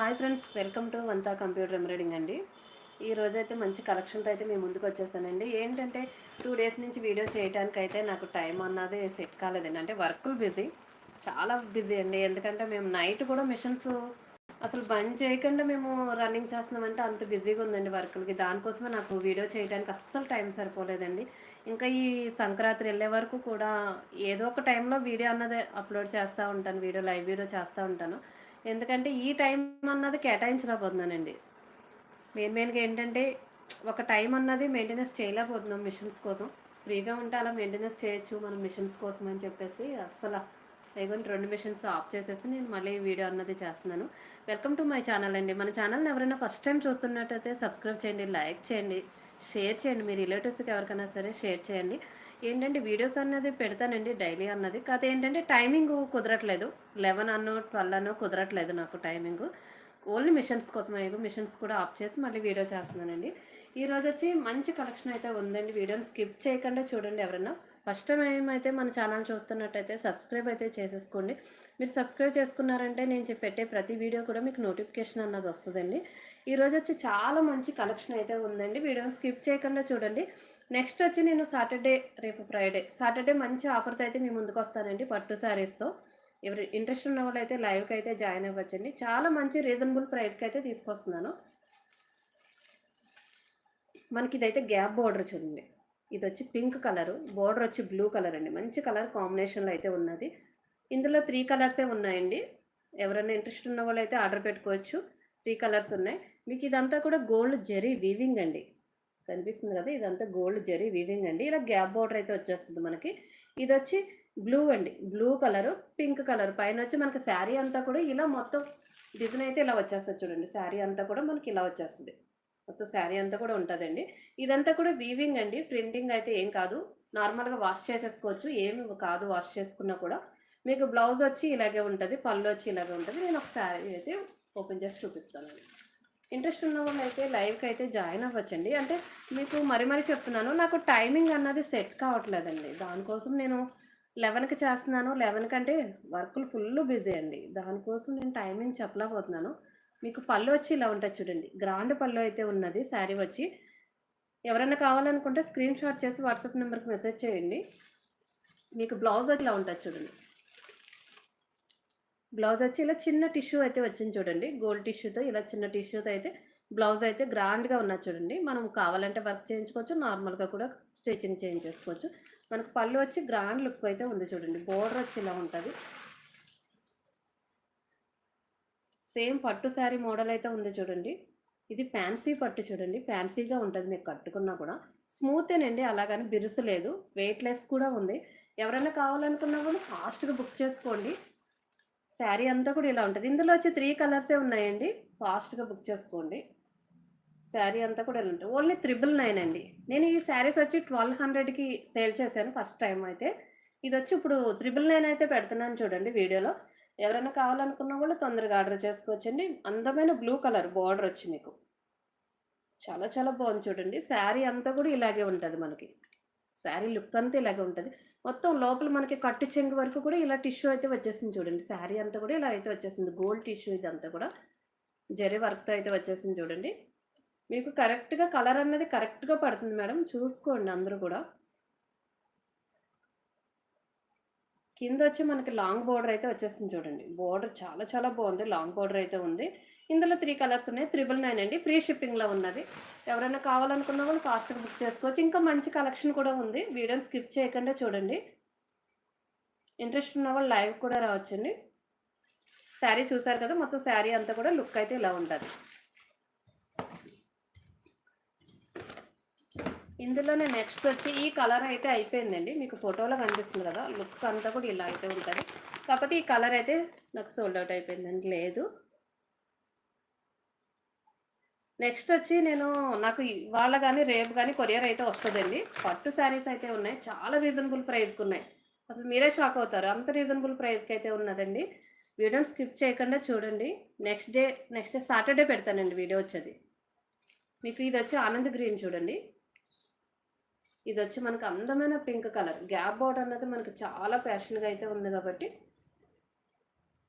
Hi friends welcome to వంతా computer embroidering అండి. ఈ రోజైతే మంచి కలెక్షన్తో అయితే మేము ముందుకు వచ్చేసానండి. ఏంటంటే టూ డేస్ నుంచి వీడియో చేయడానికి అయితే నాకు టైం అన్నది సెట్ కాలేదండి. అంటే వర్కులు బిజీ చాలా బిజీ అండి. ఎందుకంటే మేము నైట్ కూడా మిషన్స్ అసలు బంద్ చేయకుండా మేము రన్నింగ్ చేస్తున్నామంటే అంత బిజీగా ఉందండి వర్క్లకి. దానికోసమే నాకు వీడియో చేయడానికి అస్సలు టైం సరిపోలేదండి. ఇంకా ఈ సంక్రాంతి వెళ్ళే వరకు కూడా ఏదో ఒక టైంలో వీడియో అన్నది అప్లోడ్ చేస్తూ ఉంటాను వీడియో లైవ్ వీడియో చేస్తూ ఉంటాను. ఎందుకంటే ఈ టైం అన్నది కేటాయించలేకపోతున్నానండి. మెయిన్ మెయిన్గా ఏంటంటే ఒక టైం అన్నది మెయింటెనెన్స్ చేయలేకపోతున్నాం మిషన్స్ కోసం. ఫ్రీగా ఉంటే అలా మెయింటెనెన్స్ చేయొచ్చు మనం మిషన్స్ కోసం అని చెప్పేసి అస్సలు లేకుంటే రెండు మిషన్స్ ఆఫ్ చేసేసి నేను మళ్ళీ వీడియో అన్నది చేస్తున్నాను. వెల్కమ్ టు మై ఛానల్ అండి. మన ఛానల్ని ఎవరైనా ఫస్ట్ టైం చూస్తున్నట్టయితే సబ్స్క్రైబ్ చేయండి లైక్ చేయండి షేర్ చేయండి. మీ రిలేటివ్స్కి ఎవరికైనా సరే షేర్ చేయండి. ఏంటంటే వీడియోస్ అన్నది పెడతానండి డైలీ అన్నది. కాదు ఏంటంటే టైమింగ్ కుదరట్లేదు. లెవెన్ అన్నో ట్వెల్వ్ అన్నో కుదరట్లేదు నాకు టైమింగ్. ఓన్లీ మిషన్స్ కోసం ఏదో మిషన్స్ కూడా ఆఫ్ చేసి మళ్ళీ వీడియో చేస్తున్నానండి. ఈ రోజు వచ్చి మంచి కలెక్షన్ అయితే ఉందండి. వీడియోని స్కిప్ చేయకుండా చూడండి ఎవరైనా ఫస్ట్ టైం ఏమైతే మన ఛానల్ చూస్తున్నట్టయితే సబ్స్క్రైబ్ అయితే చేసేసుకోండి. మీరు సబ్స్క్రైబ్ చేసుకున్నారంటే నేను చెప్పి పెట్టే ప్రతి వీడియో కూడా మీకు నోటిఫికేషన్ అన్నది వస్తుందండి. ఈ రోజు వచ్చి చాలా మంచి కలెక్షన్ అయితే ఉందండి. వీడియోని స్కిప్ చేయకుండా చూడండి. నెక్స్ట్ వచ్చి నేను సాటర్డే రేపు ఫ్రైడే సాటర్డే మంచి ఆఫర్తో అయితే మీ ముందుకు వస్తానండి పట్టు శారీస్తో ఎవరు ఇంట్రెస్ట్ ఉన్న వాళ్ళు అయితే లైవ్కి అయితే జాయిన్ అవ్వచ్చండి. చాలా మంచి రీజనబుల్ ప్రైస్కి అయితే తీసుకొస్తున్నాను. మనకి ఇదైతే గ్యాప్ బోర్డర్ చూడండి. ఇది వచ్చి పింక్ కలర్ బోర్డర్ వచ్చి బ్లూ కలర్ అండి. మంచి కలర్ కాంబినేషన్లో అయితే ఉన్నది. ఇందులో త్రీ కలర్సే ఉన్నాయండి. ఎవరైనా ఇంట్రెస్ట్ ఉన్న వాళ్ళు అయితే ఆర్డర్ పెట్టుకోవచ్చు. త్రీ కలర్స్ ఉన్నాయి. మీకు ఇదంతా కూడా గోల్డ్ జెరీ వీవింగ్ అండి. కనిపిస్తుంది కదా ఇదంతా గోల్డ్ జరీ వీవింగ్ అండి. ఇలా గ్యాప్ బోర్డర్ అయితే వచ్చేస్తుంది మనకి. ఇది వచ్చి బ్లూ అండి. Blue colour pink colour. పైన వచ్చి మనకి శారీ అంతా కూడా ఇలా మొత్తం డిజైన్ అయితే ఇలా వచ్చేస్తుంది చూడండి. శారీ అంతా కూడా మనకి ఇలా వచ్చేస్తుంది. మొత్తం శారీ అంతా కూడా ఉంటుందండి. ఇదంతా కూడా వీవింగ్ అండి. ప్రింటింగ్ అయితే ఏం కాదు. నార్మల్గా వాష్ చేసేసుకోవచ్చు. ఏమి కాదు వాష్ చేసుకున్నా కూడా. మీకు బ్లౌజ్ వచ్చి ఇలాగే ఉంటుంది. పళ్ళు వచ్చి ఇలాగే ఉంటుంది. నేను ఒక శారీ అయితే ఓపెన్ చేసి చూపిస్తానండి. ఇంట్రెస్ట్ ఉన్న వాళ్ళు అయితే లైవ్కి అయితే జాయిన్ అవ్వచ్చండి. అంటే మీకు మరి మరి చెప్తున్నాను నాకు టైమింగ్ అన్నది సెట్ కావట్లేదండి. దానికోసం నేను లెవెన్కి చేస్తున్నాను. లెవెన్ కంటే వర్కులు ఫుల్ బిజీ అండి. దానికోసం నేను టైమింగ్ చెప్పలేకపోతున్నాను. మీకు పళ్ళు వచ్చి ఇలా ఉంటుంది చూడండి. గ్రాండ్ పళ్ళు అయితే ఉన్నది శారీ వచ్చి. ఎవరైనా కావాలనుకుంటే స్క్రీన్ షాట్ చేసి వాట్సాప్ నెంబర్కి మెసేజ్ చేయండి. మీకు బ్లౌజ్ ఇలా ఉంటుంది చూడండి. బ్లౌజ్ వచ్చి ఇలా చిన్న టిష్యూ అయితే వచ్చింది చూడండి. గోల్డ్ టిష్యూతో ఇలా చిన్న టిష్యూతో అయితే బ్లౌజ్ అయితే గ్రాండ్గా ఉన్నది చూడండి. మనం కావాలంటే వర్క్ చేయించుకోవచ్చు నార్మల్గా కూడా స్టిచ్చింగ్ చేయించేసుకోవచ్చు. మనకు పళ్ళు వచ్చి గ్రాండ్ లుక్ అయితే ఉంది చూడండి. బోర్డర్ వచ్చి ఇలా ఉంటుంది. సేమ్ పట్టు శారీ మోడల్ అయితే ఉంది చూడండి. ఇది ఫ్యాన్సీ పట్టు చూడండి. ఫ్యాన్సీగా ఉంటుంది మీకు కట్టుకున్నా కూడా. స్మూతేనండి అలాగని బిరుసు లేదు. వెయిట్లెస్ కూడా ఉంది. ఎవరైనా కావాలనుకున్నా కూడా ఫాస్ట్గా బుక్ చేసుకోండి. శారీ అంతా కూడా ఇలా ఉంటుంది. ఇందులో వచ్చి త్రీ కలర్సే ఉన్నాయండి? ఫాస్ట్గా బుక్ చేసుకోండి. శారీ అంతా కూడా ఇలా ఉంటుంది. ఓన్లీ త్రిబుల్ నైన్ అండి. నేను ఈ శారీస్ వచ్చి ట్వెల్వ్ హండ్రెడ్కి సేల్ చేశాను ఫస్ట్ టైం అయితే. ఇది వచ్చి ఇప్పుడు త్రిబుల్ నైన్ అయితే పెడుతున్నాను చూడండి వీడియోలో. ఎవరైనా కావాలనుకున్నా కూడా తొందరగా ఆర్డర్ చేసుకోవచ్చండి. అందమైన బ్లూ కలర్ బార్డర్ వచ్చి మీకు. చాలా చాలా బాగుంది చూడండి. శారీ అంతా కూడా ఇలాగే ఉంటుంది మనకి. శారీ లుక్ అంతా ఇలాగే ఉంటుంది. మొత్తం లోపల మనకి కట్టు చెంగు వరకు కూడా ఇలా టిష్యూ అయితే వచ్చేసింది చూడండి. శారీ అంతా కూడా ఇలా అయితే వచ్చేసింది. గోల్డ్ టిష్యూ ఇదంతా కూడా. జరీ వర్క్తో అయితే వచ్చేసింది చూడండి. మీకు కరెక్ట్గా కలర్ అన్నది కరెక్ట్గా పడుతుంది మేడం. చూసుకోండి అందరూ కూడా. కింద వచ్చి మనకి లాంగ్ బోర్డర్ అయితే వచ్చేసింది చూడండి. బోర్డర్ చాలా చాలా బాగుంది. లాంగ్ బోర్డర్ అయితే ఉంది. ఇందులో త్రీ కలర్స్ ఉన్నాయి. త్రిబుల్ నైన్ అండి. ఫ్రీ షిప్పింగ్లో ఉన్నది. ఎవరైనా కావాలనుకున్న వాళ్ళు ఫాస్ట్గా బుక్ చేసుకోవచ్చు. ఇంకా మంచి కలెక్షన్ కూడా ఉంది. వీడియోని స్కిప్ చేయకుండా చూడండి. ఇంట్రెస్ట్ ఉన్న వాళ్ళు లైవ్ కూడా రావచ్చండి. శారీ చూసారు కదా? మొత్తం శారీ అంతా కూడా లుక్ అయితే ఇలా ఉంటుంది. ఇందులోనే నెక్స్ట్ వచ్చి ఈ కలర్ అయితే అయిపోయిందండి. మీకు ఫోటోలో కనిపిస్తుంది కదా? లుక్ అంతా కూడా ఇలా అయితే ఉంటుంది. కాకపోతే ఈ కలర్ అయితే నాకు సోల్డ్ అవుట్ అయిపోయిందండి. లేదు. నెక్స్ట్ వచ్చి నేను నాకు ఇవాళ కానీ రేపు కానీ కొరియర్ అయితే వస్తుందండి. పట్టు శారీస్ అయితే ఉన్నాయి. చాలా రీజనబుల్ ప్రైస్కి ఉన్నాయి. అసలు మీరే షాక్ అవుతారు. అంత రీజనబుల్ ప్రైస్కి అయితే ఉన్నదండి. వీడియోని స్కిప్ చేయకుండా చూడండి. Next day next day Saturday పెడతానండి వీడియో వచ్చేది. మీకు ఇది వచ్చి ఆనంద్ గ్రీన్ చూడండి. ఇది వచ్చి మనకు అందమైన పింక్ కలర్. గ్యాప్ బోర్డర్ అన్నది మనకు చాలా ఫ్యాషన్గా అయితే ఉంది కాబట్టి.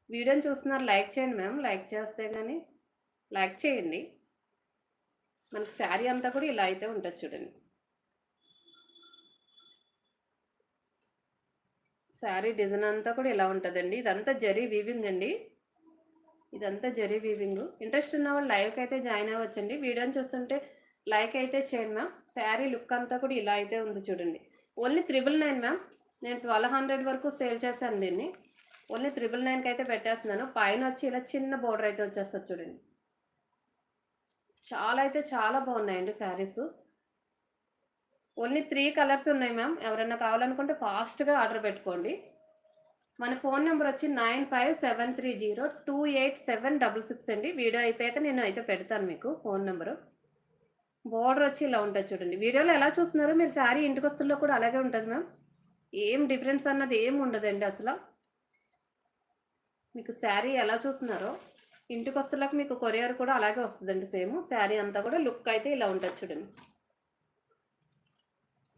వీడియోని చూస్తున్నారు. లైక్ చేయండి మ్యామ్. లైక్ చేస్తే కానీ లైక్ చేయండి. మనకి శారీ అంతా కూడా ఇలా అయితే ఉంటుంది చూడండి. శారీ డిజైన్ అంతా కూడా ఇలా ఉంటుందండి. ఇదంతా జరీ వీవింగ్ అండి. ఇదంతా జరీ వీవింగ్ ఇంట్రెస్ట్ ఉన్న వాళ్ళు లైవ్కి అయితే జాయిన్ అవ్వచ్చండి. వీడియోని చూస్తుంటే లైక్ అయితే చేయండి మ్యామ్. శారీ లుక్ అంతా కూడా ఇలా అయితే ఉంది చూడండి. Only triple nine ma'am. నేను ట్వెల్వ్ హండ్రెడ్ వరకు సేల్ చేశాను దీన్ని. ఓన్లీ త్రిబుల్ నైన్కి అయితే పెట్టేస్తున్నాను. పైన వచ్చి ఇలా చిన్న బోర్డర్ అయితే వచ్చేస్తుంది చూడండి. చాలా అయితే చాలా బాగున్నాయండి శారీస్. ఓన్లీ త్రీ కలర్స్ ఉన్నాయి మ్యామ్. ఎవరైనా కావాలనుకుంటే ఫాస్ట్గా ఆర్డర్ పెట్టుకోండి. మన ఫోన్ నెంబర్ వచ్చి nine five seven three zero two eight seven double six అండి. వీడియో అయిపోయాక నేను అయితే పెడతాను మీకు ఫోన్ నెంబరు. బోర్డర్ వచ్చి ఇలా ఉంటుంది చూడండి. వీడియోలో ఎలా చూస్తున్నారో మీరు శారీ ఇంటికి వస్తుల్లో కూడా అలాగే ఉంటుంది మ్యామ్. ఏం డిఫరెన్స్ అన్నది ఏం ఉండదండి అసలు. మీకు శారీ ఎలా చూస్తున్నారో ఇంటికి వస్తులకు మీకు కొరియర్ కూడా అలాగే వస్తుందండి సేమ్. శారీ అంతా కూడా లుక్ అయితే ఇలా ఉంటుంది చూడండి.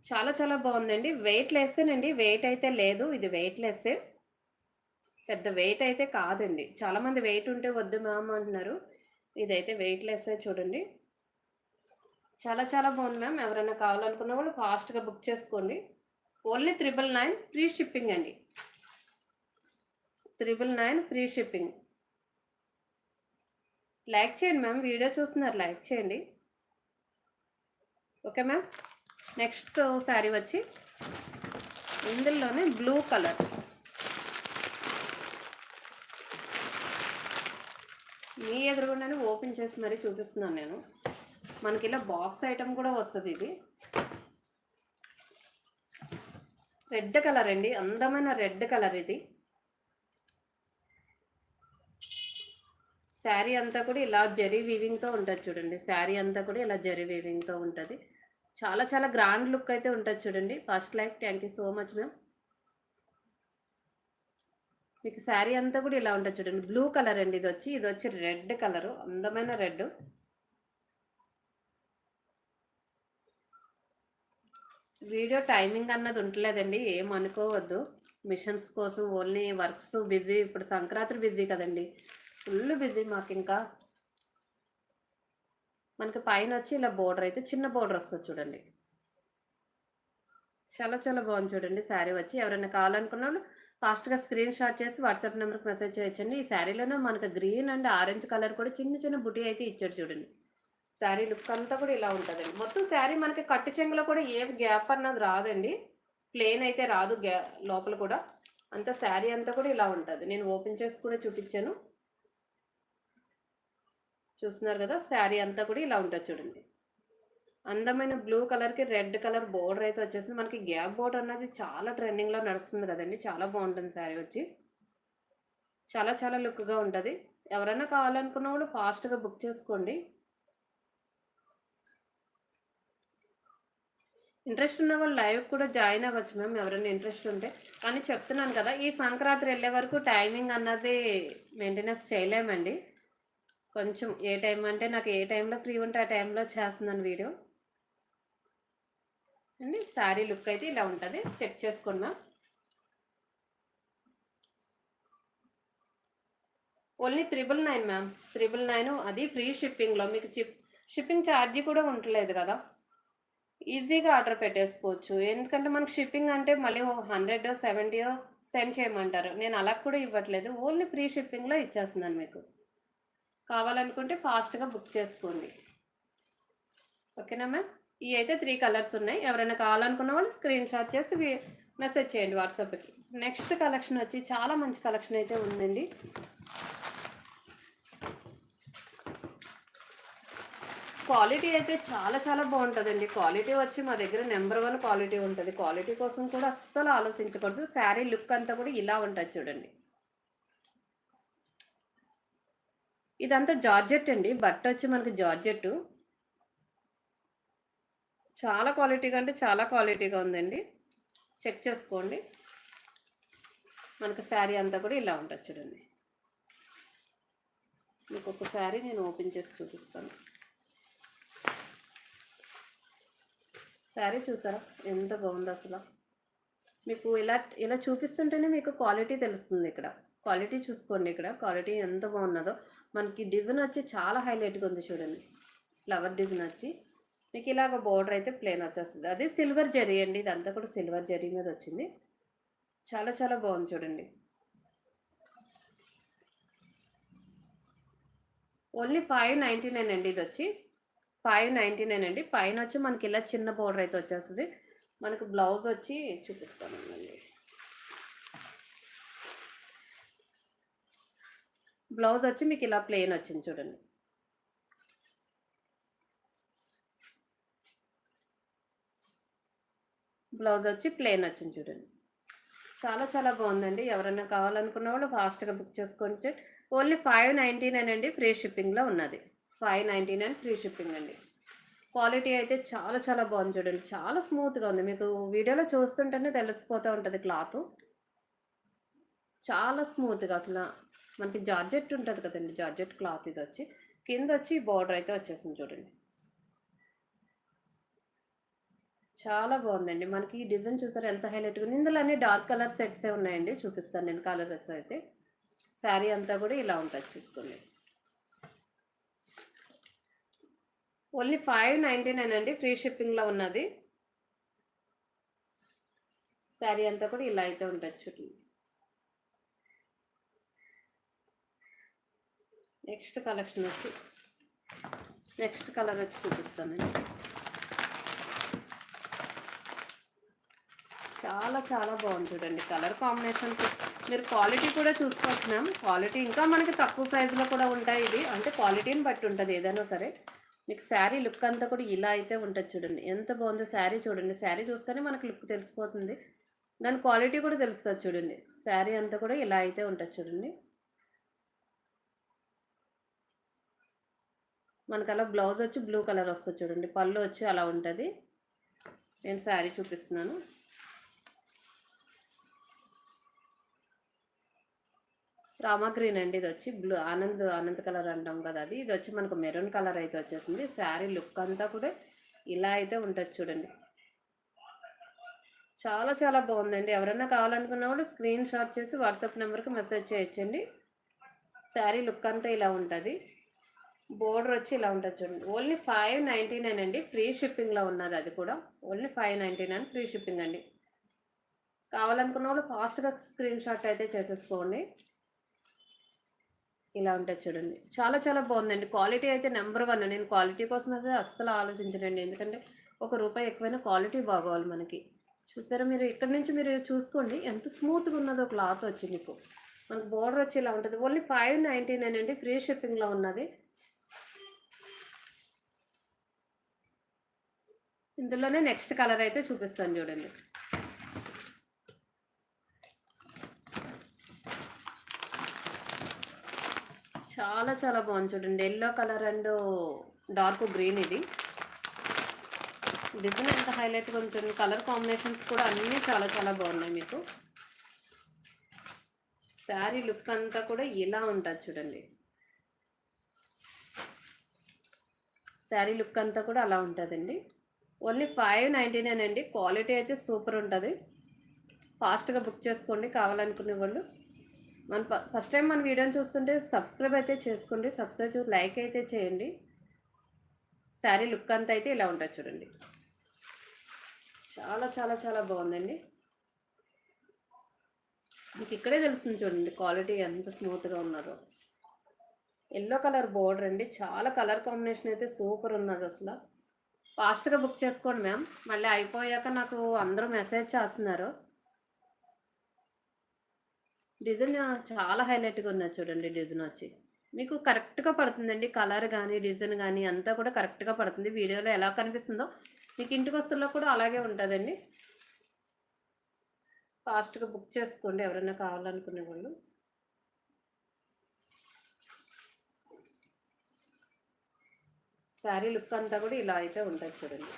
చాలా చాలా బాగుందండి. వెయిట్ లెస్సేనండి వెయిట్ అయితే లేదు. ఇది వెయిట్ లెస్సే పెద్ద వెయిట్ అయితే కాదండి. చాలామంది వెయిట్ ఉంటే వద్దు మ్యామ్ అంటున్నారు. ఇదైతే వెయిట్ లెస్సే చూడండి. చాలా చాలా బాగుంది మ్యామ్. ఎవరైనా కావాలనుకున్న వాళ్ళు ఫాస్ట్గా బుక్ చేసుకోండి. Only triple nine free shipping అండి. Triple nine free shipping like చేయండి మ్యామ్ వీడియో చూస్తున్నారు లైక్ చేయండి. ఓకే మ్యామ్ నెక్స్ట్ శారీ వచ్చి ఇందులోనే బ్లూ కలర్. మీ ఎదురుగుండానే ఓపెన్ చేసి మరీ చూపిస్తున్నాను నేను. మనకి ఇలా బాక్స్ ఐటమ్ కూడా వస్తుంది ఇది. రెడ్ కలర్ అండి అందమైన రెడ్ కలర్ ఇది. శారీ అంతా కూడా ఇలా జరీ వీవింగ్తో ఉంటుంది చూడండి. శారీ అంతా కూడా ఇలా జరీ వీవింగ్తో ఉంటుంది. చాలా చాలా గ్రాండ్ లుక్ అయితే ఉంటుంది చూడండి. First life thank you so much ma'am మీకు శారీ అంతా కూడా ఇలా ఉంటుంది చూడండి. బ్లూ కలర్ అండి ఇది వచ్చి. ఇది వచ్చి రెడ్ కలరు అందమైన రెడ్ వీడియో టైమింగ్ అన్నది ఉండలేదండి. ఏం అనుకోవద్దు. మిషన్స్ కోసం ఓన్లీ వర్క్స్ బిజీ ఇప్పుడు సంక్రాంతి బిజీ కదండి. ఫుల్ బిజీ మాకు ఇంకా మనకి పైన వచ్చి ఇలా బోర్డర్ అయితే చిన్న బోర్డర్ వస్తుంది చూడండి. చాలా చాలా బాగుంది చూడండి శారీ వచ్చి. ఎవరైనా కావాలనుకున్న వాళ్ళు ఫాస్ట్గా స్క్రీన్ షాట్ చేసి వాట్సాప్ నెంబర్కి మెసేజ్ చేయొచ్చండి. ఈ శారీలోనే మనకు గ్రీన్ అండ్ ఆరెంజ్ కలర్ కూడా చిన్న చిన్న బుటీ అయితే ఇచ్చాడు చూడండి. శారీ లుక్ అంతా కూడా ఇలా ఉంటుందండి. మొత్తం శారీ మనకి కట్టు చెంగులో కూడా ఏ గ్యాప్ అన్నది రాదండి. ప్లేన్ అయితే రాదు గ్యా లోపల కూడా. అంతా శారీ అంతా కూడా ఇలా ఉంటుంది. నేను ఓపెన్ చేసి కూడా చూపించాను. చూస్తున్నారు కదా శారీ అంతా కూడా ఇలా ఉంటుంది చూడండి. అందమైన బ్లూ కలర్కి రెడ్ కలర్ బోర్డర్ అయితే వచ్చేసింది. మనకి గ్యాప్ బోర్డర్ అన్నది చాలా ట్రెండింగ్లో నడుస్తుంది కదండి. చాలా బాగుంటుంది శారీ వచ్చి. చాలా చాలా లుక్గా ఉంటుంది. ఎవరైనా కావాలనుకున్న వాళ్ళు ఫాస్ట్గా బుక్ చేసుకోండి. ఇంట్రెస్ట్ ఉన్న వాళ్ళు లైవ్ కూడా జాయిన్ అవ్వచ్చు మ్యామ్ ఎవరైనా ఇంట్రెస్ట్ ఉంటే. కానీ చెప్తున్నాను కదా ఈ సంక్రాంతి వెళ్ళే వరకు టైమింగ్ అన్నది మెయింటెనెన్స్ చేయలేమండి. కొంచెం ఏ టైం అంటే నాకు ఏ టైంలో ఫ్రీ ఉంటే ఆ టైంలో చేస్తున్నాను వీడియో. అండి శారీ లుక్ అయితే ఇలా ఉంటుంది. చెక్ చేసుకోండి ma'am only triple nine ma'am triple nine అది ఫ్రీ షిప్పింగ్లో మీకు చిప్ షిప్పింగ్ ఛార్జీ కూడా ఉండలేదు కదా. ఈజీగా ఆర్డర్ పెట్టేసుకోవచ్చు. ఎందుకంటే మనకు షిప్పింగ్ అంటే మళ్ళీ హండ్రెడ్ సెవెంటీ సెండ్ చేయమంటారు. నేను అలా కూడా ఇవ్వట్లేదు. ఓన్లీ ఫ్రీ షిప్పింగ్లో ఇచ్చేస్తున్నాను మీకు. కావాలనుకుంటే ఫాస్ట్గా బుక్ చేసుకోండి. ఓకేనా మ్యామ్? ఇవి అయితే త్రీ కలర్స్ ఉన్నాయి. ఎవరైనా కావాలనుకున్న వాళ్ళు స్క్రీన్ షాట్ చేసి మెసేజ్ చేయండి వాట్సాప్కి. నెక్స్ట్ కలెక్షన్ వచ్చి చాలా మంచి కలెక్షన్ అయితే ఉందండి. క్వాలిటీ అయితే చాలా చాలా బాగుంటుందండి. క్వాలిటీ వచ్చి మా దగ్గర నెంబర్ వన్ క్వాలిటీ ఉంటుంది. క్వాలిటీ కోసం కూడా అస్సలు ఆలోచించకూడదు. శారీ లుక్ అంతా కూడా ఇలా ఉంటుంది చూడండి. ఇదంతా జార్జెట్ అండి. బట్ట వచ్చి మనకి జార్జెట్ చాలా క్వాలిటీగా అంటే చాలా క్వాలిటీగా ఉందండి. చెక్ చేసుకోండి. మనకు శారీ అంతా కూడా ఇలా ఉంటుంది చూడండి. మీకు ఒక శారీ నేను ఓపెన్ చేసి చూపిస్తాను. శారీ చూసారా? ఎంత బాగుంది అసలు. మీకు ఇలా ఇలా చూపిస్తుంటేనే మీకు క్వాలిటీ తెలుస్తుంది ఇక్కడ. క్వాలిటీ చూసుకోండి ఇక్కడ. క్వాలిటీ ఎంత బాగున్నదో. మనకి డిజైన్ వచ్చి చాలా హైలైట్గా ఉంది చూడండి. ఫ్లవర్ డిజైన్ వచ్చి మీకు ఇలాగ బోర్డర్ అయితే ప్లేన్ వచ్చేస్తుంది. అది సిల్వర్ జరీ అండి. ఇదంతా కూడా సిల్వర్ జరీ మీద వచ్చింది. చాలా చాలా బాగుంది చూడండి. ఓన్లీ ఫైవ్ నైంటీ నైన్ అండి ఇది వచ్చి. ఫైవ్ నైంటీ నైన్ అండి. పైన వచ్చి మనకి ఇలా చిన్న బోర్డర్ అయితే వచ్చేస్తుంది. మనకు బ్లౌజ్ వచ్చి చూపిస్తానండి బ్లౌజ్ వచ్చి మీకు ఇలా ప్లెయిన్ వచ్చింది చూడండి. బ్లౌజ్ వచ్చి ప్లెయిన్ వచ్చింది చూడండి. చాలా చాలా బాగుందండి. ఎవరైనా కావాలనుకున్న వాళ్ళు ఫాస్ట్గా బుక్ చేసుకోవచ్చు ఓన్లీ ఫైవ్ నైంటీ నైన్ అండి ఫ్రీ షిప్పింగ్లో ఉన్నది. Five ninety nine free shipping అండి. క్వాలిటీ అయితే చాలా చాలా బాగుంది చూడండి. చాలా స్మూత్గా ఉంది. మీకు వీడియోలో చూస్తుంటేనే తెలిసిపోతూ ఉంటుంది క్లాత్. చాలా స్మూత్గా అసలు మనకి జార్జెట్ ఉంటుంది కదండి జార్జెట్ క్లాత్ ఇది వచ్చి. కింద వచ్చి బార్డర్ అయితే వచ్చేసింది చూడండి. చాలా బాగుందండి. మనకి ఈ డిజైన్ చూసారు ఎంత హైలైట్గా ఉంది. ఇందులో అన్ని డార్క్ కలర్ సెట్సే ఉన్నాయండి చూపిస్తాను నేను కలర్స్ అయితే. శారీ అంతా కూడా ఇలా ఉంటుంది చూసుకోండి. ఓన్లీ ఫైవ్ నైంటీ నైన్ అండి ఫ్రీ షిప్పింగ్లో ఉన్నది. శారీ అంతా కూడా ఇలా అయితే ఉంటుంది చూడండి. నెక్స్ట్ కలెక్షన్ వచ్చి నెక్స్ట్ కలర్ వచ్చి చూపిస్తానండి చాలా చాలా బాగుంది చూడండి కలర్ కాంబినేషన్. మీరు క్వాలిటీ కూడా చూసుకుంటున్నాం క్వాలిటీ ఇంకా మనకి తక్కువ ప్రైస్లో కూడా ఉంటాయి ఇది అంటే క్వాలిటీని బట్టి ఉంటుంది ఏదైనా సరే. మీకు శారీ లుక్ అంతా కూడా ఇలా అయితే ఉంటుంది చూడండి. ఎంత బాగుందో శారీ చూడండి. శారీ చూస్తేనే మనకు లుక్ తెలిసిపోతుంది. దాని క్వాలిటీ కూడా తెలుస్తుంది చూడండి. శారీ అంతా కూడా ఇలా అయితే ఉంటుంది చూడండి. మనకు అలా బ్లౌజ్ వచ్చి బ్లూ కలర్ వస్తుంది చూడండి. పళ్ళు వచ్చి అలా ఉంటుంది. నేను శారీ చూపిస్తున్నాను. రామా గ్రీన్ అండి ఇది వచ్చి బ్లూ ఆనంద్ ఆనంద్ కలర్ అంటాం కదా అది. ఇది వచ్చి మనకు మెరూన్ కలర్ అయితే వచ్చేసింది. శారీ లుక్ అంతా కూడా ఇలా అయితే ఉంటుంది చూడండి. చాలా చాలా బాగుందండి. ఎవరైనా కావాలనుకున్న కూడా స్క్రీన్ షాట్ చేసి వాట్సాప్ నెంబర్కి మెసేజ్ చేయొచ్చండి. శారీ లుక్ అంతా ఇలా ఉంటుంది. బోర్డర్ వచ్చి ఇలా ఉంటుంది చూడండి. ఓన్లీ ఫైవ్ నైంటీ నైన్ అండి. ఫ్రీ షిప్పింగ్లో ఉన్నది అది కూడా. Only five ninety nine free shipping అండి. కావాలనుకున్న వాళ్ళు ఫాస్ట్గా స్క్రీన్ షాట్ అయితే చేసేసుకోండి. ఇలా ఉంటుంది చూడండి. చాలా చాలా బాగుందండి. క్వాలిటీ అయితే నెంబర్ వన్ నేను క్వాలిటీ కోసం అయితే అస్సలు ఆలోచించనండి. ఎందుకంటే ఒక రూపాయి ఎక్కువైనా క్వాలిటీ బాగోవాలి మనకి. చూసారా మీరు? ఇక్కడ నుంచి మీరు చూసుకోండి. ఎంత స్మూత్గా ఉన్నదో క్లాత్ వచ్చి మీకు. మనకు బోర్డర్ వచ్చి ఇలా ఉంటుంది. ఓన్లీ ఫైవ్ నైంటీ నైన్ అండి. ఫ్రీ షిప్పింగ్లో ఉన్నది. ఇందులోనే నెక్స్ట్ కలర్ అయితే చూపిస్తాను చూడండి. చాలా చాలా బాగుంది చూడండి. Yellow colour and dark green ఇది. డిజైన్ ఎంత హైలైట్గా ఉంటుంది. కలర్ కాంబినేషన్స్ కూడా అన్నీ చాలా చాలా బాగున్నాయి మీకు. శారీ లుక్ అంతా కూడా ఇలా ఉంటుంది చూడండి. శారీ లుక్ అంతా కూడా అలా ఉంటుందండి. ఓన్లీ ఫైవ్ నైంటీ నైన్ అండి. క్వాలిటీ అయితే సూపర్ ఉంటుంది. ఫాస్ట్గా బుక్ చేసుకోండి కావాలనుకునే వాళ్ళు. మన ఫస్ట్ టైం మన వీడియోని చూస్తుంటే సబ్స్క్రైబ్ అయితే చేసుకోండి. సబ్స్క్రైబ్ లైక్ అయితే చేయండి. శారీ లుక్ అంతా అయితే ఇలా ఉంటుంది చూడండి. చాలా చాలా చాలా బాగుందండి. మీకు ఇక్కడే తెలుస్తుంది చూడండి క్వాలిటీ ఎంత స్మూత్గా ఉన్నదో ఎల్లో కలర్ బోర్డర్ అండి. చాలా కలర్ కాంబినేషన్ అయితే సూపర్ ఉన్నది అసలు. ఫాస్ట్గా బుక్ చేసుకోండి మ్యామ్. మళ్ళీ అయిపోయాక నాకు అందరూ మెసేజ్ చేస్తున్నారు. డిజైన్ చాలా హైలైట్గా ఉన్నది చూడండి డిజైన్ వచ్చి. మీకు కరెక్ట్గా పడుతుందండి కలర్ కానీ డిజైన్ కానీ అంతా కూడా కరెక్ట్గా పడుతుంది. వీడియోలో ఎలా కనిపిస్తుందో మీకు ఇంటికి వస్తుల్లో కూడా అలాగే ఉంటుందండి. ఫాస్ట్గా బుక్ చేసుకోండి ఎవరైనా కావాలనుకునే వాళ్ళు. శారీ లుక్ అంతా కూడా ఇలా అయితే ఉంటుంది చూడండి.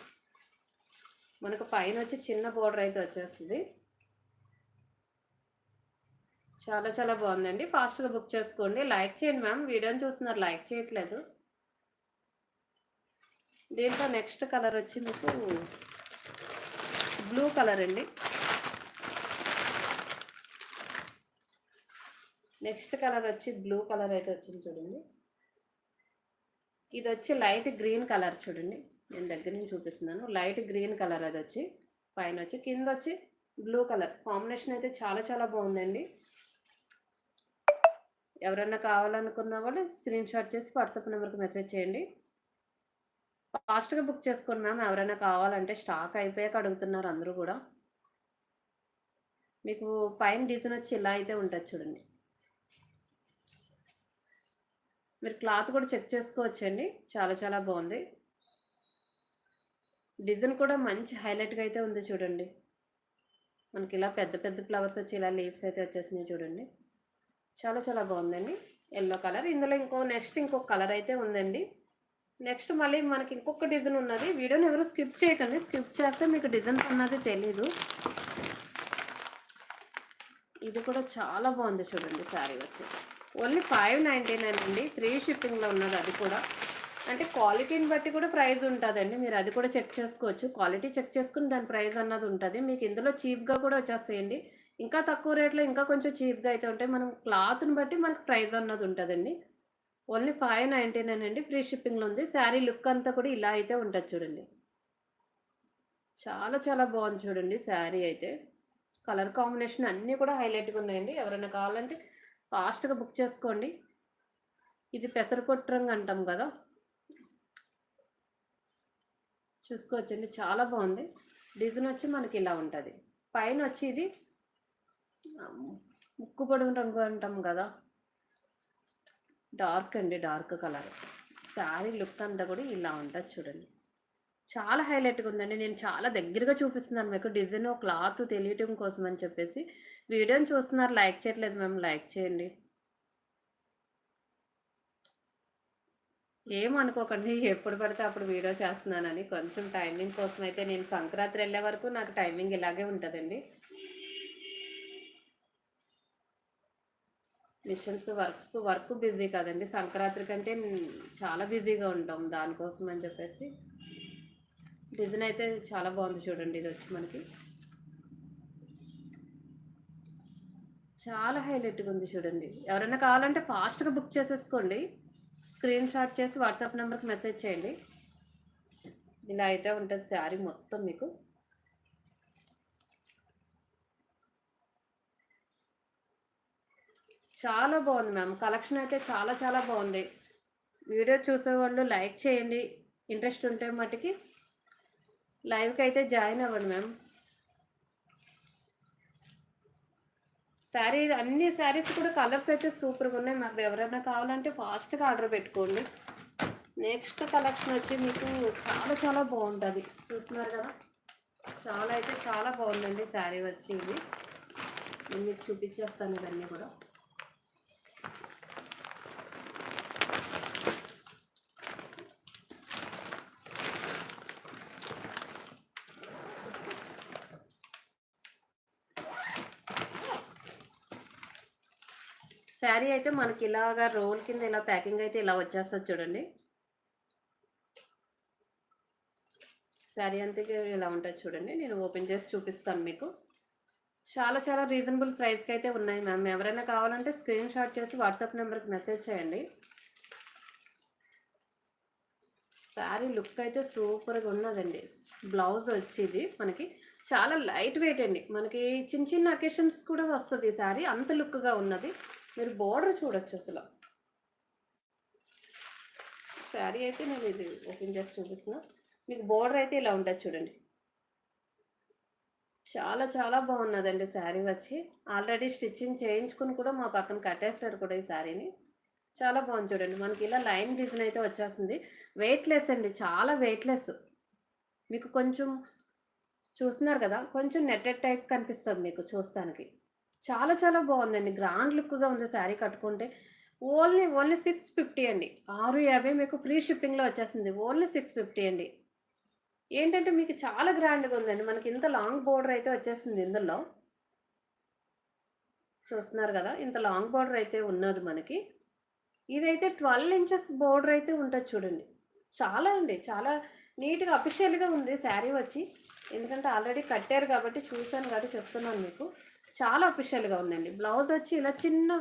మనకు పైన వచ్చి చిన్న బోర్డర్ అయితే వచ్చేస్తుంది. చాలా చాలా బాగుందండి. ఫాస్ట్గా బుక్ చేసుకోండి. లైక్ చేయండి మ్యామ్ వీడియోని చూస్తున్నారు లైక్ చేయట్లేదు. దీంట్లో నెక్స్ట్ కలర్ వచ్చి మీకు బ్లూ కలర్ అండి. నెక్స్ట్ కలర్ వచ్చి బ్లూ కలర్ అయితే వచ్చింది చూడండి. ఇది వచ్చి లైట్ గ్రీన్ కలర్ చూడండి. నేను దగ్గర నుంచి చూపిస్తున్నాను. లైట్ గ్రీన్ కలర్ అది వచ్చి పైన వచ్చి కింద వచ్చి బ్లూ కలర్. కాంబినేషన్ అయితే చాలా చాలా బాగుందండి. ఎవరైనా కావాలనుకున్నా వాళ్ళు స్క్రీన్ షాట్ చేసి వాట్సాప్ నెంబర్కి మెసేజ్ చేయండి. ఫాస్ట్గా బుక్ చేసుకోండి మ్యామ్ ఎవరైనా కావాలంటే స్టాక్ అయిపోయాక అడుగుతున్నారు అందరూ కూడా. మీకు పైన డిజైన్ వచ్చి ఇలా అయితే ఉంటుంది చూడండి. మీరు క్లాత్ కూడా చెక్ చేసుకోవచ్చండి. చాలా చాలా బాగుంది. డిజైన్ కూడా మంచి హైలైట్గా అయితే ఉంది చూడండి. మనకి ఇలా పెద్ద పెద్ద ఫ్లవర్స్ వచ్చి ఇలా లీవ్స్ అయితే వచ్చేసినాయి చూడండి. చాలా చాలా బాగుందండి. Yellow colour. ఇందులో ఇంకో నెక్స్ట్ ఇంకొక కలర్ అయితే ఉందండి. నెక్స్ట్ మళ్ళీ మనకి ఇంకొక డిజైన్ ఉన్నది. వీడియోని ఎవరు స్కిప్ చేయకండి. స్కిప్ చేస్తే మీకు డిజైన్స్ ఉన్నది తెలీదు. ఇది కూడా చాలా బాగుంది చూడండి శారీ వచ్చి. ఓన్లీ ఫైవ్ నైంటీ నైన్ అండి. ఫ్రీ షిప్పింగ్లో ఉన్నది అది కూడా. అంటే క్వాలిటీని బట్టి కూడా ప్రైస్ ఉంటుందండి. మీరు అది కూడా చెక్ చేసుకోవచ్చు. క్వాలిటీ చెక్ చేసుకుని దాని ప్రైస్ అన్నది ఉంటుంది. మీకు ఇందులో చీప్గా కూడా వచ్చేస్తాయండి. ఇంకా తక్కువ రేట్లో ఇంకా కొంచెం చీప్గా అయితే ఉంటాయి. మనం క్లాత్ని బట్టి మనకు ప్రైస్ అన్నది ఉంటుందండి. ఓన్లీ ఫైవ్ నైంటీ నైన్ అండి. ఫ్రీ షిప్పింగ్లో ఉంది. శారీ లుక్ అంతా కూడా ఇలా అయితే ఉంటుంది చూడండి. చాలా చాలా బాగుంది చూడండి శారీ అయితే. కలర్ కాంబినేషన్ అన్నీ కూడా హైలైట్గా ఉన్నాయండి. ఎవరైనా కావాలంటే ఫాస్ట్గా బుక్ చేసుకోండి. ఇది పెసరపొట్టు రంగు అంటాం కదా. చూసుకోవచ్చండి చాలా బాగుంది. డిజైన్ వచ్చి మనకి ఇలా ఉంటుంది. పైన వచ్చి ఇది ముక్కు పొడవు రంగు అంటాం కదా. డార్క్ అండి డార్క్ కలర్. శారీ లుక్ అంతా కూడా ఇలా ఉంటుంది చూడండి. చాలా హైలైట్గా ఉందండి. నేను చాలా దగ్గరగా చూపిస్తున్నాను మీకు. డిజైన్ క్లాత్ తెలియటం కోసం అని చెప్పేసి. వీడియోని చూస్తున్నారు. లైక్ చేయట్లేదు మేము లైక్ చేయండి. ఏమనుకోకండి ఎప్పుడు పడితే అప్పుడు వీడియో చేస్తున్నానని. కొంచెం టైమింగ్ కోసం అయితే నేను సంక్రాంతి వెళ్ళే వరకు నాకు టైమింగ్ ఇలాగే ఉంటుందండి. మిషన్స్ వర్క్ వర్క్ బిజీ కదండి. సంక్రాంతి కంటే చాలా బిజీగా ఉంటాం దానికోసం అని చెప్పేసి. డిజైన్ అయితే చాలా బాగుంది చూడండి ఇది వచ్చి మనకి. చాలా హైలైట్గా ఉంది చూడండి. ఎవరైనా కావాలంటే ఫాస్ట్గా బుక్ చేసేసుకోండి. స్క్రీన్ షాట్ చేసి వాట్సాప్ నెంబర్కి మెసేజ్ చేయండి. ఇలా అయితే ఉంటుంది శారీ మొత్తం మీకు. చాలా బాగుంది మ్యామ్ కలెక్షన్ అయితే చాలా చాలా బాగుంది. వీడియో చూసేవాళ్ళు లైక్ చేయండి. ఇంట్రెస్ట్ ఉంటే మటుకి లైవ్కి అయితే జాయిన్ అవ్వండి మ్యామ్. శారీ అన్ని శారీస్ కూడా కలర్స్ అయితే సూపర్గా ఉన్నాయి. మాకు ఎవరైనా కావాలంటే ఫాస్ట్గా ఆర్డర్ పెట్టుకోండి. నెక్స్ట్ కలెక్షన్ వచ్చి మీకు చాలా చాలా బాగుంటుంది. చూస్తున్నారు కదా? చాలా అయితే చాలా బాగుందండి శారీ వచ్చి ఇది. నేను మీకు చూపించేస్తాను ఇవన్నీ కూడా. శారీ అయితే మనకి ఇలాగా రోల్ కింద ఇలా ప్యాకింగ్ అయితే ఇలా వచ్చేస్తుంది చూడండి. శారీ అంతే ఇలా ఉంటుంది చూడండి. నేను ఓపెన్ చేసి చూపిస్తాను మీకు. చాలా చాలా రీజనబుల్ ప్రైస్కి అయితే ఉన్నాయి మ్యామ్. ఎవరైనా కావాలంటే స్క్రీన్ షాట్ చేసి వాట్సాప్ నెంబర్కి మెసేజ్ చేయండి. శారీ లుక్ అయితే సూపర్గా ఉన్నదండి. బ్లౌజ్ వచ్చేది మనకి. చాలా లైట్ వెయిట్ అండి. మనకి చిన్న చిన్న అకేషన్స్ కూడా వస్తుంది ఈ శారీ. అంత లుక్గా ఉన్నది. మీరు బోర్డర్ చూడొచ్చు అసలు. శారీ అయితే నేను ఇది ఓపెన్ చేసి చూపిస్తున్నా. మీకు బోర్డర్ అయితే ఇలా ఉంటుంది చూడండి. చాలా చాలా బాగున్నదండి శారీ వచ్చి. ఆల్రెడీ స్టిచ్చింగ్ చేయించుకుని కూడా మా పక్కన కట్టేస్తారు కూడా ఈ శారీని చాలా బాగుంది చూడండి. మనకి ఇలా లైన్ డిజైన్ అయితే వచ్చేస్తుంది. వెయిట్లెస్ అండి. చాలా వెయిట్లెస్ మీకు కొంచెం చూస్తున్నారు కదా? కొంచెం నెట్టెడ్ టైప్ కనిపిస్తుంది మీకు చూస్తానికి. చాలా చాలా బాగుందండి. గ్రాండ్ లుక్గా ఉంది శారీ కట్టుకుంటే. ఓన్లీ ఓన్లీ సిక్స్ ఫిఫ్టీ అండి. ఆరు యాభై మీకు ఫ్రీ షిప్పింగ్లో వచ్చేస్తుంది. ఓన్లీ సిక్స్ ఫిఫ్టీ అండి. ఏంటంటే మీకు చాలా గ్రాండ్గా ఉందండి. మనకి ఇంత లాంగ్ బోర్డర్ అయితే వచ్చేస్తుంది ఇందులో. చూస్తున్నారు కదా ఇంత లాంగ్ బోర్డర్ అయితే ఉన్నది మనకి. ఇదైతే ట్వెల్వ్ ఇంచెస్ బోర్డర్ అయితే ఉంటుంది చూడండి. చాలా అండి. చాలా నీట్గా అఫిషియల్గా ఉంది శారీ వచ్చి. ఎందుకంటే ఆల్రెడీ కట్టారు కాబట్టి చూశాను కాబట్టి చెప్తున్నాను మీకు. చాలా అఫిషియల్గా ఉందండి. బ్లౌజ్ వచ్చి ఇలా చిన్న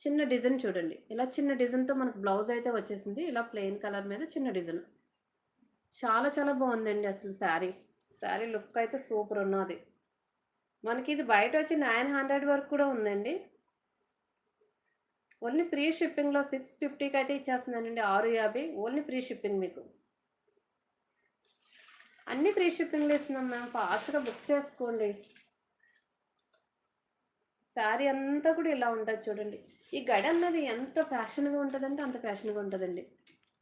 చిన్న డిజైన్ చూడండి. ఇలా చిన్న డిజైన్తో మనకు బ్లౌజ్ అయితే వచ్చేసింది. ఇలా ప్లెయిన్ కలర్ మీద చిన్న డిజైన్. చాలా చాలా బాగుందండి అసలు శారీ. శారీ లుక్ అయితే సూపర్ ఉన్నది. మనకి ఇది బయట వచ్చి నైన్ హండ్రెడ్ వరకు కూడా ఉందండి. ఓన్లీ ఫ్రీ షిప్పింగ్లో సిక్స్ ఫిఫ్టీకి అయితే ఇచ్చేస్తుందండి ఆరు యాభై. ఓన్లీ ఫ్రీ షిప్పింగ్ మీకు. అన్ని ఫ్రీ షిప్పింగ్లో ఇస్తున్నాం మేము ఫాస్ట్గా బుక్ చేసుకోండి. శారీ అంతా కూడా ఇలా ఉంటుంది చూడండి. ఈ గడ అన్నది ఎంత ఫ్యాషన్గా ఉంటుందంటే అంత ఫ్యాషన్గా ఉంటుందండి.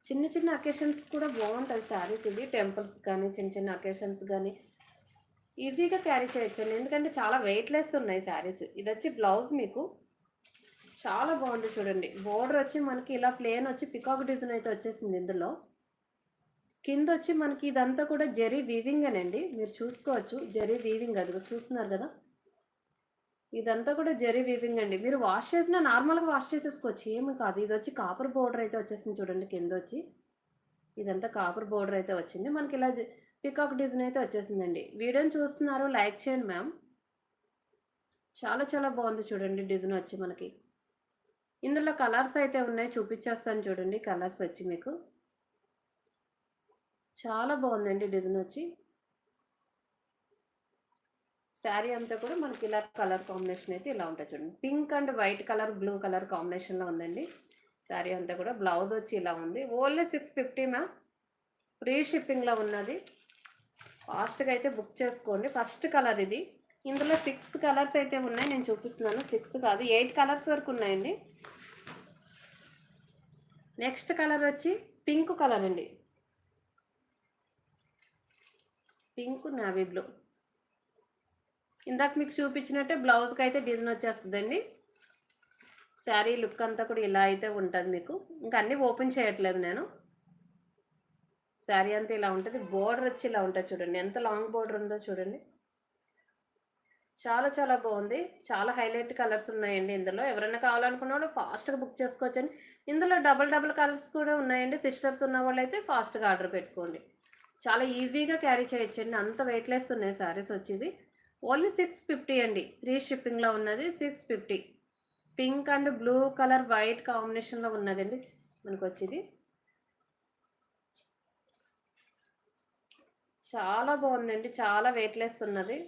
చిన్న చిన్న అకేషన్స్ కూడా బాగుంటుంది శారీస్ ఇది టెంపుల్స్ కానీ చిన్న చిన్న అకేషన్స్ కానీ. ఈజీగా క్యారీ చేయొచ్చండి. ఎందుకంటే చాలా వెయిట్లెస్ ఉన్నాయి శారీస్. ఇది వచ్చి బ్లౌజ్ మీకు. చాలా బాగుంది చూడండి. బోర్డర్ వచ్చి మనకి ఇలా ప్లేన్ వచ్చి పికాక్ డిజైన్ అయితే వచ్చేసింది ఇందులో. కింద వచ్చి మనకి ఇదంతా కూడా జెరీ వీవింగ్ అనండి. మీరు చూసుకోవచ్చు. జెరీ వీవింగ్ అది చూస్తున్నారు కదా. ఇదంతా కూడా జెరీ వీవింగ్ అండి. మీరు వాష్ చేసినా నార్మల్గా వాష్ చేసేసుకోవచ్చు. ఏమి కాదు. ఇది వచ్చి కాపర్ బోర్డర్ అయితే వచ్చేసింది చూడండి కింద వచ్చి ఇదంతా కాపర్ బోర్డర్ అయితే వచ్చింది. మనకి ఇలా పికాక్ డిజైన్ అయితే వచ్చేసిందండి. వీడియోని చూస్తున్నారు. లైక్ చేయండి మ్యామ్. చాలా చాలా బాగుంది చూడండి డిజైన్ వచ్చి మనకి. ఇందులో కలర్స్ అయితే ఉన్నాయి. చూపించేస్తాను చూడండి కలర్స్ వచ్చి మీకు. చాలా బాగుందండి డిజైన్ వచ్చి. శారీ అంతా కూడా మనకి ఇలా కలర్ కాంబినేషన్ అయితే ఇలా ఉంటుంది చూడండి. Pink and white colour blue colour కాంబినేషన్లో ఉందండి. శారీ అంతా కూడా బ్లౌజ్ వచ్చి ఇలా ఉంది. Only six fifty ma'am. Free షిప్పింగ్లో ఉన్నది. ఫాస్ట్గా అయితే బుక్ చేసుకోండి. ఫస్ట్ కలర్ ఇది. ఇందులో సిక్స్ కలర్స్ అయితే ఉన్నాయి. నేను చూపిస్తున్నాను. సిక్స్ కాదు ఎయిట్ కలర్స్ వరకు ఉన్నాయండి. నెక్స్ట్ కలర్ వచ్చి పింక్ కలర్ అండి. Pink navy blue. ఇందాక మీకు చూపించినట్టే బ్లౌజ్కి అయితే డిజైన్ వచ్చేస్తుందండి. శారీ లుక్ అంతా కూడా ఇలా అయితే ఉంటుంది మీకు. ఇంకా అన్నీ ఓపెన్ చేయట్లేదు నేను. శారీ అంతా ఇలా ఉంటుంది. బోర్డర్ వచ్చి ఇలా ఉంటుంది చూడండి. ఎంత లాంగ్ బోర్డర్ ఉందో చూడండి. చాలా చాలా బాగుంది. చాలా హైలైట్ కలర్స్ ఉన్నాయండి ఇందులో. ఎవరైనా కావాలనుకున్న వాళ్ళు ఫాస్ట్గా బుక్ చేసుకోవచ్చండి. ఇందులో డబల్ డబల్ కలర్స్ కూడా ఉన్నాయండి. సిస్టర్స్ ఉన్న వాళ్ళు అయితే ఫాస్ట్గా ఆర్డర్ పెట్టుకోండి. చాలా ఈజీగా క్యారీ చేయొచ్చండి. అంత వెయిట్లెస్ ఉన్నాయి శారీస్ వచ్చేవి. ఓన్లీ సిక్స్ ఫిఫ్టీ అండి. ఫ్రీ షిప్పింగ్లో ఉన్నది six fifty. Pink and blue colour white కాంబినేషన్లో ఉన్నదండి మనకు వచ్చేది చాలా బాగుందండి. చాలా వెయిట్లెస్ ఉన్నది.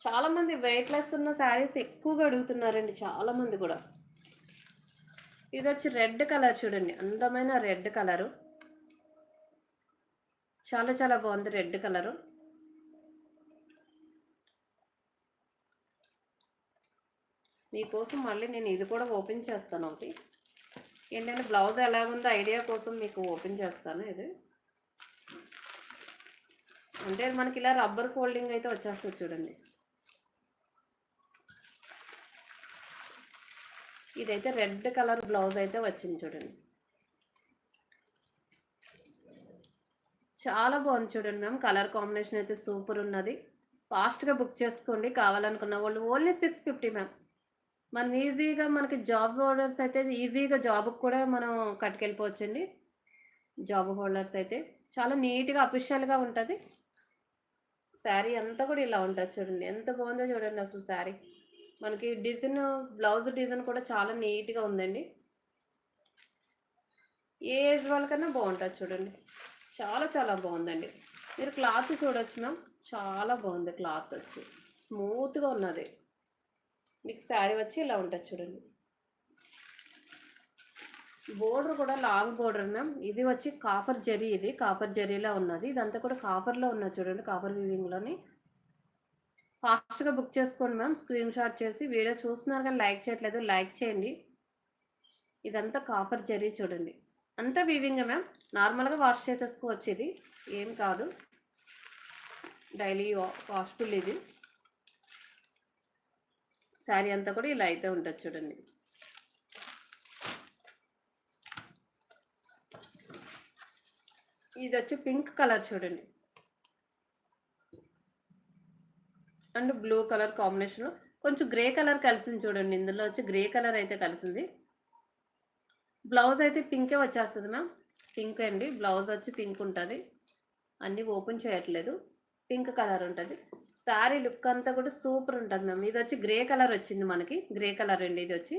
చాలామంది వెయిట్లెస్ ఉన్న శారీస్ ఎక్కువగా అడుగుతున్నారండి. చాలామంది కూడా. ఇది వచ్చి రెడ్ కలర్ చూడండి. అందమైన రెడ్ కలరు. చాలా చాలా బాగుంది రెడ్ కలరు. మీకోసం మళ్ళీ నేను ఇది కూడా ఓపెన్ చేస్తాను ఒకటి. ఏంటంటే బ్లౌజ్ ఎలాగుందో ఐడియా కోసం మీకు ఓపెన్ చేస్తాను ఇది. అంటే మనకి ఇలా రబ్బర్ ఫోల్డింగ్ అయితే వచ్చేస్తుంది చూడండి. ఇదైతే రెడ్ కలర్ బ్లౌజ్ అయితే వచ్చింది చూడండి. చాలా బాగుంది చూడండి మ్యామ్. కలర్ కాంబినేషన్ అయితే సూపర్ ఉన్నది. ఫాస్ట్గా బుక్ చేసుకోండి. కావాలనుకున్న వాళ్ళు ఓన్లీ సిక్స్ ఫిఫ్టీ మ్యామ్. మనం ఈజీగా మనకి జాబ్ హోల్డర్స్ అయితే ఈజీగా జాబ్కి కూడా మనం కట్టుకెళ్ళిపోవచ్చండి. జాబ్ హోల్డర్స్ అయితే చాలా నీట్గా అఫిషియల్గా ఉంటుంది. శారీ అంతా కూడా ఇలా ఉంటుంది చూడండి. ఎంత బాగుందో చూడండి అసలు శారీ. మనకి డిజైన్ బ్లౌజ్ డిజైన్ కూడా చాలా నీట్గా ఉందండి. ఏ ఏజ్ వాళ్ళకన్నా బాగుంటుంది చూడండి. చాలా చాలా బాగుందండి. మీరు క్లాత్ చూడొచ్చు మ్యామ్. చాలా బాగుంది క్లాత్ వచ్చి. స్మూత్గా ఉన్నది. మీకు శారీ వచ్చి ఇలా ఉంటుంది చూడండి. బోర్డర్ కూడా లాంగ్ బోర్డర్ మ్యామ్ ఇది వచ్చి కాపర్ జరీ ఇది. కాపర్ జరీలా ఉన్నది. ఇదంతా కూడా కాపర్లో ఉన్నది చూడండి కాపర్ వీవింగ్లోని ఫాస్ట్గా బుక్ చేసుకోండి మ్యామ్ స్క్రీన్ షాట్ చేసి వీడియో చూస్తున్నారు కానీ లైక్ చేయట్లేదు. లైక్ చేయండి. ఇదంతా కాపర్ జరీ చూడండి. అంతా వీవింగ్ మ్యామ్ నార్మల్గా వాష్ చేసేసుకోవచ్చు ఇది. ఏం కాదు. డైలీ వాష్ఫుల్ ఇది. శారీ అంతా కూడా ఇలా అయితే ఉంటుంది చూడండి. ఇది వచ్చి పింక్ కలర్ చూడండి. అండ్ బ్లూ కలర్ కాంబినేషన్ కొంచెం గ్రే కలర్ కలిసింది చూడండి. ఇందులో వచ్చి గ్రే కలర్ అయితే కలిసింది. బ్లౌజ్ అయితే పింకే వచ్చేస్తుంది మ్యామ్. పింక్ అండి. బ్లౌజ్ వచ్చి పింక్ ఉంటుంది. అన్నీ ఓపెన్ చేయట్లేదు. పింక్ కలర్ ఉంటుంది. శారీ లుక్ అంతా కూడా సూపర్ ఉంటుంది మ్యామ్. ఇది వచ్చి గ్రే కలర్ వచ్చింది మనకి. గ్రే కలర్ అండి ఇది వచ్చి.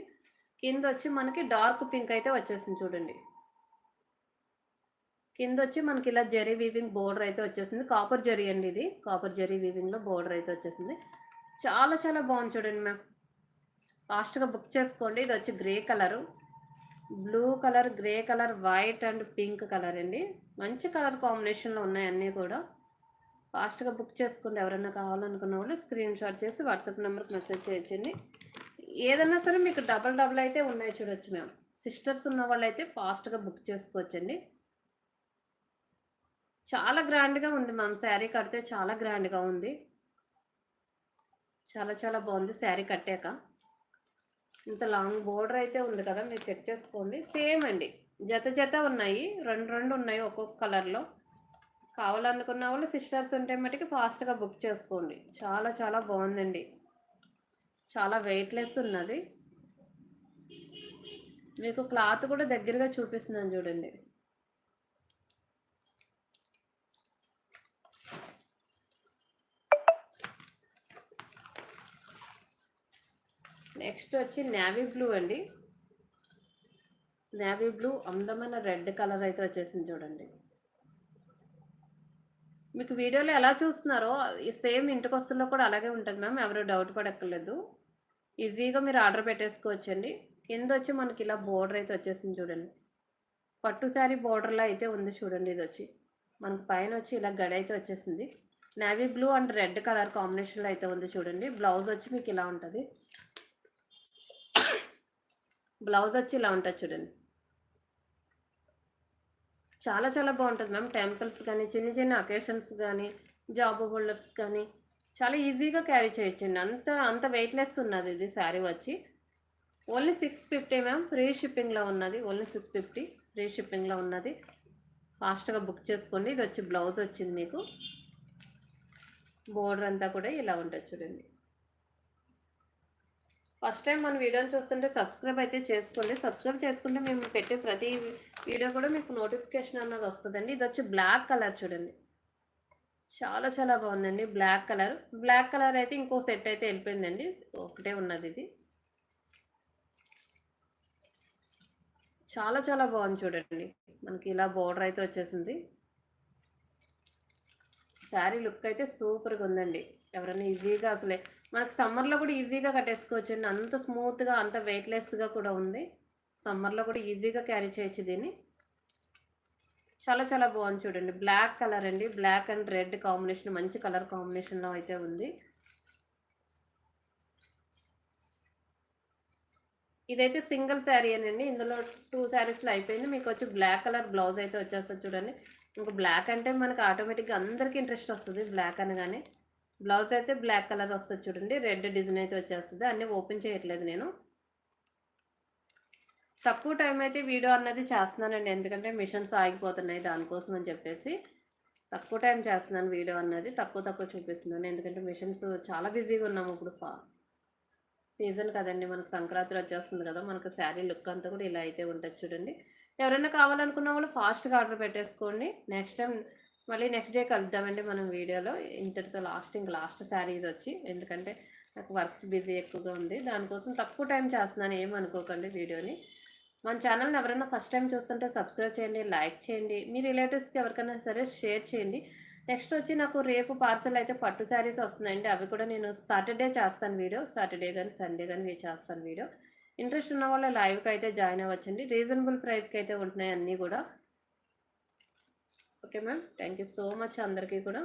కింద వచ్చి మనకి డార్క్ పింక్ అయితే వచ్చేసింది చూడండి. కింద వచ్చి మనకి ఇలా జరీ వీవింగ్ బోర్డర్ అయితే వచ్చేసింది. కాపర్ జరీ అండి ఇది. కాపర్ జరీ వీవింగ్లో బోర్డర్ అయితే వచ్చేసింది. చాలా చాలా బాగుంది చూడండి మ్యామ్. ఫాస్ట్గా బుక్ చేసుకోండి. ఇది వచ్చి grey colour. Blue colour grey colour white and pink colour అండి. మంచి కలర్ కాంబినేషన్లో ఉన్నాయి అన్నీ కూడా. ఫాస్ట్గా బుక్ చేసుకోండి ఎవరైనా కావాలనుకున్న వాళ్ళు స్క్రీన్ షాట్ చేసి వాట్సాప్ నెంబర్కి మెసేజ్ చేయించండి ఏదన్నా సరే మీకు డబల్ డబల్ అయితే ఉన్నాయి చూడొచ్చు మేము సిస్టర్స్ ఉన్న వాళ్ళు అయితే ఫాస్ట్గా బుక్ చేసుకోవచ్చండి. చాలా గ్రాండ్గా ఉంది మ్యామ్. శారీ కడితే చాలా గ్రాండ్గా ఉంది. చాలా చాలా బాగుంది శారీ కట్టాక. ఇంత లాంగ్ బోర్డర్ అయితే ఉంది కదా మీరు చెక్ చేసుకోండి. సేమ్ అండి. జత జత ఉన్నాయి. రెండు రెండు ఉన్నాయి ఒక్కొక్క కలర్లో. కావాలనుకున్న వాళ్ళు సిస్టర్స్ ఉంటే మటుకు ఫాస్ట్గా బుక్ చేసుకోండి. చాలా చాలా బాగుందండి. చాలా వెయిట్లెస్ ఉన్నది. మీకు క్లాత్ కూడా దగ్గరగా చూపిస్తున్నాను చూడండి. నెక్స్ట్ వచ్చి నేవీ బ్లూ అండి. నేవీ బ్లూ అందమైన రెడ్ కలర్ అయితే వచ్చేసింది చూడండి. మీకు వీడియోలో ఎలా చూస్తున్నారో సేమ్ ఇంటికి వస్తుల్లో కూడా అలాగే ఉంటుంది మ్యామ్ ఎవరు డౌట్ పడక్కర్లేదు. ఈజీగా మీరు ఆర్డర్ పెట్టేసుకోవచ్చండి. కింద వచ్చి మనకి ఇలా బోర్డర్ అయితే వచ్చేసింది చూడండి. పట్టు శారీ బోర్డర్లో అయితే ఉంది చూడండి ఇది వచ్చి మనకు పైన వచ్చి ఇలా గడి అయితే వచ్చేసింది. Navy blue and red colour కాంబినేషన్లో అయితే ఉంది చూడండి. బ్లౌజ్ వచ్చి మీకు ఇలా ఉంటుంది. బ్లౌజ్ వచ్చి ఇలా ఉంటుంది చూడండి. చాలా చాలా బాగుంటుంది మ్యామ్. టెంపుల్స్ కానీ చిన్న చిన్న అకేషన్స్ కానీ జాబ్ హోల్డర్స్ కానీ చాలా ఈజీగా క్యారీ చేయొచ్చండి. అంత అంత వెయిట్లెస్ ఉన్నది ఇది శారీ వచ్చి. Only six fifty ma'am. Free షిప్పింగ్లో ఉన్నది. ఓన్లీ సిక్స్ ఫిఫ్టీ ఫ్రీ షిప్పింగ్లో ఉన్నది. ఫాస్ట్గా బుక్ చేసుకోండి. ఇది వచ్చి బ్లౌజ్ వచ్చింది మీకు. బోర్డర్ అంతా కూడా ఇలా ఉంటుంది చూడండి. ఫస్ట్ టైం మన వీడియోని చూస్తుంటే సబ్స్క్రైబ్ అయితే చేసుకోండి. సబ్స్క్రైబ్ చేసుకుంటే మేము పెట్టే ప్రతి వీడియో కూడా మీకు నోటిఫికేషన్ అన్నది వస్తుందండి. ఇది వచ్చి బ్లాక్ కలర్ చూడండి. చాలా చాలా బాగుందండి బ్లాక్ కలర్. బ్లాక్ కలర్ అయితే ఇంకో సెట్ అయితే వెళ్ళిపోయిందండి. ఒకటే ఉన్నది ఇది. చాలా చాలా బాగుంది చూడండి. మనకి ఇలా బోర్డర్ అయితే వచ్చేసింది. శారీ లుక్ అయితే సూపర్గా ఉందండి. ఎవరైనా ఈజీగా అసలే మనకు సమ్మర్లో కూడా ఈజీగా కట్టేసుకోవచ్చు అండి. అంత స్మూత్గా అంత వెయిట్లెస్గా కూడా ఉంది. సమ్మర్లో కూడా ఈజీగా క్యారీ చేయొచ్చు దీన్ని. చాలా చాలా బాగుంది చూడండి. బ్లాక్ కలర్ అండి. బ్లాక్ అండ్ రెడ్ కాంబినేషన్ మంచి కలర్ కాంబినేషన్లో అయితే ఉంది. ఇదైతే సింగిల్ శారీ అనండి. ఇందులో టూ శారీస్లో అయిపోయింది. మీకు వచ్చి బ్లాక్ కలర్ బ్లౌజ్ అయితే వచ్చేస్తుంది చూడండి. ఇంకా బ్లాక్ అంటే మనకు ఆటోమేటిక్గా అందరికీ ఇంట్రెస్ట్ వస్తుంది బ్లాక్ అనగానే. బ్లౌజ్ అయితే బ్లాక్ కలర్ వస్తుంది చూడండి రెడ్ డిజైన్ అయితే వచ్చేస్తుంది అన్నీ ఓపెన్ చేయట్లేదు నేను. తక్కువ టైం అయితే వీడియో అన్నది చేస్తున్నానండి ఎందుకంటే మిషన్స్ ఆగిపోతున్నాయి దానికోసం అని చెప్పేసి. తక్కువ టైం చేస్తున్నాను వీడియో అన్నది తక్కువ తక్కువ చూపిస్తున్నాను ఎందుకంటే మిషన్స్ చాలా బిజీగా ఉన్నాము ఇప్పుడు ఫా సీజన్ కదండి మనకు సంక్రాంతి వచ్చేస్తుంది కదా మనకు శారీ లుక్ అంతా కూడా ఇలా అయితే ఉంటుంది చూడండి. ఎవరైనా కావాలనుకున్న వాళ్ళు ఫాస్ట్గా ఆర్డర్ పెట్టేసుకోండి. నెక్స్ట్ టైం మళ్ళీ నెక్స్ట్ డే కలుద్దామండి మనం వీడియోలో. ఇంతటితో లాస్ట్ ఇంక లాస్ట్ శారీ ఇది వచ్చి. ఎందుకంటే నాకు వర్క్స్ బిజీ ఎక్కువగా ఉంది. దానికోసం తక్కువ టైం చేస్తున్నాను. ఏమనుకోకండి వీడియోని. మన ఛానల్ని ఎవరైనా ఫస్ట్ టైం చూస్తుంటే సబ్స్క్రైబ్ చేయండి లైక్ చేయండి. మీ రిలేటివ్స్కి ఎవరికైనా సరే షేర్ చేయండి. నెక్స్ట్ వచ్చి నాకు రేపు పార్సల్ అయితే పట్టు శారీస్ వస్తున్నాయండి. అవి కూడా నేను సాటర్డే చేస్తాను వీడియో. సాటర్డే కానీ సండే కానీ చేస్తాను వీడియో. ఇంట్రెస్ట్ ఉన్న వాళ్ళు లైవ్కి అయితే జాయిన్ అవ్వచ్చండి. రీజనబుల్ ప్రైస్కి అయితే ఉంటున్నాయి అన్నీ కూడా. Okay ma'am. Thank you so much అందరికీ కూడా.